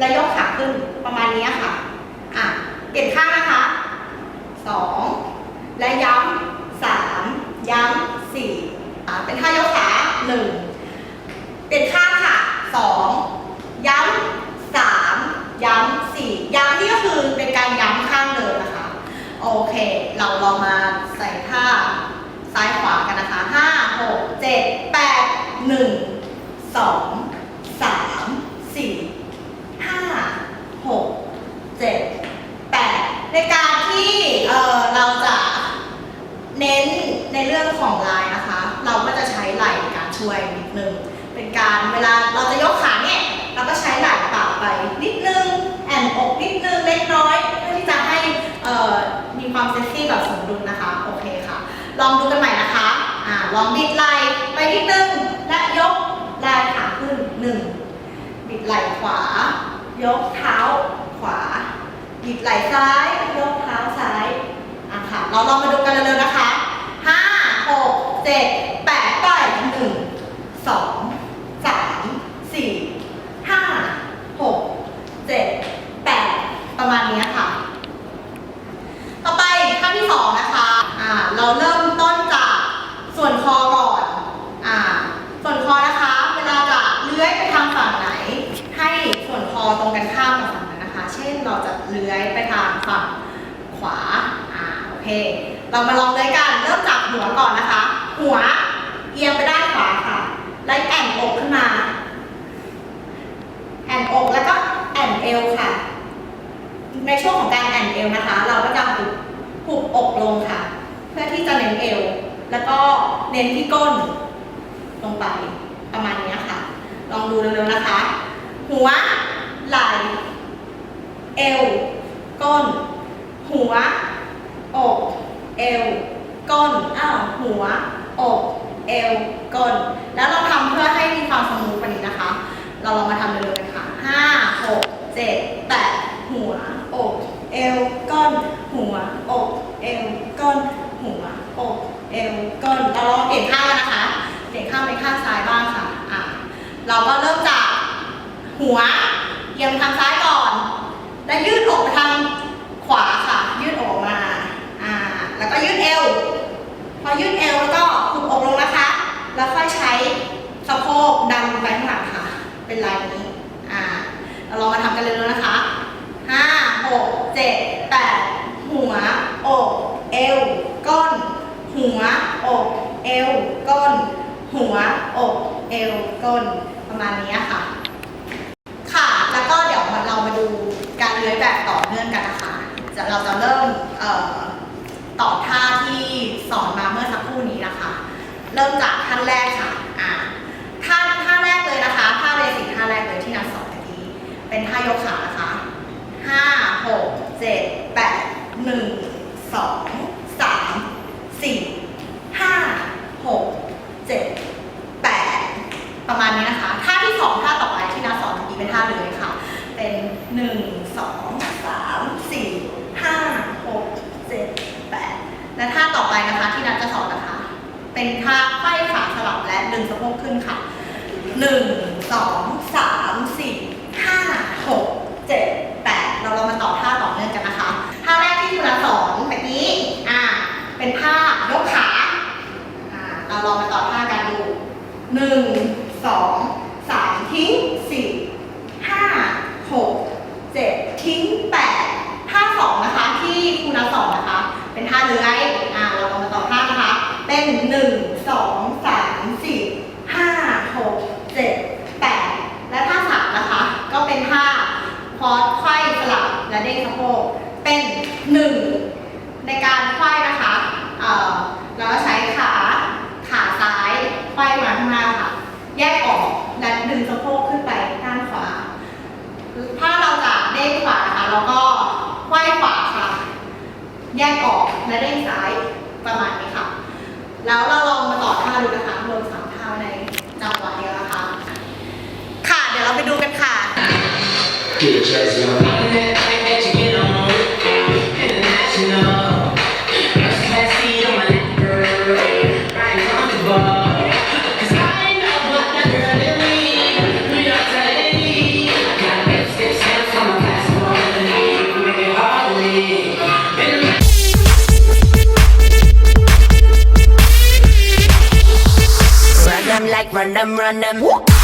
และยกขาขึ้นประมาณนี้ค่ะ อะ เปลี่ยนข้างนะคะสองและย้ำสามย้ำสี่อะเป็นท่ายกขาหนึ่งเปลี่ยนข้างค่ะสองย้ำสามย้ำสี่ย้ำนี่ก็คือเป็นการย้ำข้างเดิมนะคะ โอเค เราลองมาใส่ท่าซ้ายขวากันนะคะห้าหกเจ็ดแปดหนึ่งสองสามสี่ห้าหกเจ็ดแปดในการที่เออเราจะ เน้นในเรื่องของลายนะคะ เราก็จะใช้ไหล่ในการช่วยนิดนึง เป็นการเวลาเราจะยกขาเนี่ยเราก็ใช้ไหล่ปากไปนิดนึงแอนอกนิดนึงเล็กน้อยเพื่อที่จะให้มีความเซ็กซี่แบบสมดุลนะคะ โอเคค่ะ ลองดูกันใหม่นะคะอ่าลองบิดไหล่ไปนิดนึงและยกไหล่ขาขึ้นหนึ่งบิดไหล่ขวา ยกเท้าขวาบิดไหล่ซ้ายยกเท้า เราลองมาดูกันเร็วๆนะคะห้าหกเจ็ดแปดไปหนึ่งสองสามสี่ห้าหกเจ็ดแปดประมาณนี้ค่ะ ต่อไปขั้นที่สองนะคะอ่าเราเริ่มต้นจากส่วนคอก่อนอ่าส่วนคอนะคะ เวลาจะเลื้อยไปทางฝั่งไหน ให้ส่วนคอตรงกันข้ามกับฝั่งนั้นนะคะ เช่นเราจะเลื้อยไปทางฝั่งขวา เค เรามาลองเลื้อยกันเริ่มจากหัวก่อนนะคะ หัวเอียงไปด้านขวาค่ะแล้วแอนอกขึ้นมาแอนอกแล้วก็แอนเอวค่ะ ในช่วงของการแอนเอวนะคะ เราก็จะหุบหุบอกลงค่ะ เพื่อที่จะเน้นเอวแล้วก็เน้นที่ก้นลงไปประมาณนี้ค่ะ ลองดูเร็วๆนะคะ หัวไหล่เอว ก้น หัว อกเอวก้นอ้าวหัวอกเอวก้นแล้วเราทำเพื่อให้มีความสมูทกว่านี้นะคะ เราลองมาทำเร็วๆกันค่ะห้าหกเจ็ดแปดหัวอกเอวก้นหัวอกเอวก้นหัวอกเอวก้นเราลองเปลี่ยนข้างนนะคะเปลี่ยนข้างเป็นข้างซ้ายบ้างค่ะอะเราก็เริ่มจากหัวเอียงทางซ้ายก่อน แล้วยืดอกไปทางขวาค่ะ ยืดอกออกมา อ่า แล้วก็ยืดเอว พอยืดเอวแล้วก็หุบอกลงนะคะ แล้วค่อยใช้สะโพ กดันไปข้างหลังค่ะ เป็นลายนี้อ่าเราลองมาทำกันเลยนะคะห้าหกเจ็ดแปดหัวอกเอวก้น หัวอกเอวก้น หัวอกเอวก้นประมาณนี้ค่ะ ค่ะแล้วก็เดี๋ยวมาเรามาดูการเลื้อยแบบต่อเนื่องกันนะคะจะเราจะเริ่มเอ่อต่อท่าที่สอนมาเมื่อสักครู่นี้นะคะ เริ่มจากท่านแรกค่ะ อ่า ท่าท่าแรกเลยนะคะ ท่าเบสิกท่าแรกเลยที่นัดสอนเมื่อกี้ เป็นท่ายกขานะคะห้าหกเจ็ดแปดหนึ่งสองสามสี่ห้าหกเจ็ดแปดประมาณนี้นะคะ ท่าที่สองท่าต่อไปที่นัดสอนเมื่อกี้เป็นท่าเลยค่ะ เป็นหนึ่งสองสามสี่ห้าหกเจ็ดแปดและท่าต่อไปนะคะที่นัดจะสอนนะคะ เป็นท่าไขว้ขาสลับและดึงสะโพกขึ้นค่ะหนึ่งสองสามสี่ห้าหกเจ็ดแปดเราเรามาต่อท่าต่อเนื่องกันนะคะท่าแรกที่คุณสอนเมื่อกี้อ่าเป็นท่ายกขาอ่าเราลองมาต่อท่ากันดูหนึ่งสองสามทิ้งสี่ห้าหกเจ็ดทิ้งแปดท่าสองนะคะที่คุณสอนนะคะ เป็นท่าเลื้อยอ่าเราลองมาต่อท่านะคะ เป็ นหนึ่งสองสามสี่ห้าหกเจ็ดแปดและท่าสามนะคะ ก็เป็นท่าพอดไขว้สลับและเด้งสะโพกเป็นหนึ่งในการไขว้นะคะเอ่อเราก็ใช้ขาขาซ้ายไขว้มาข้างหน้าค่ะ แยกออกและดึงสะโพกขึ้นไปด้านขวา ถ้าเราจะเด้งขวานะคะเราก็ไขว้ขวาค่ะ แยกออกและเด้งซ้ายประมาณนี้ แล้วเราลองมาต่อท่าดูนะคะรวมสามท่าในจังหวะเดียวนะคะ ค่ะ เดี๋ยวเราไปดูกันค่ะ run them, run them.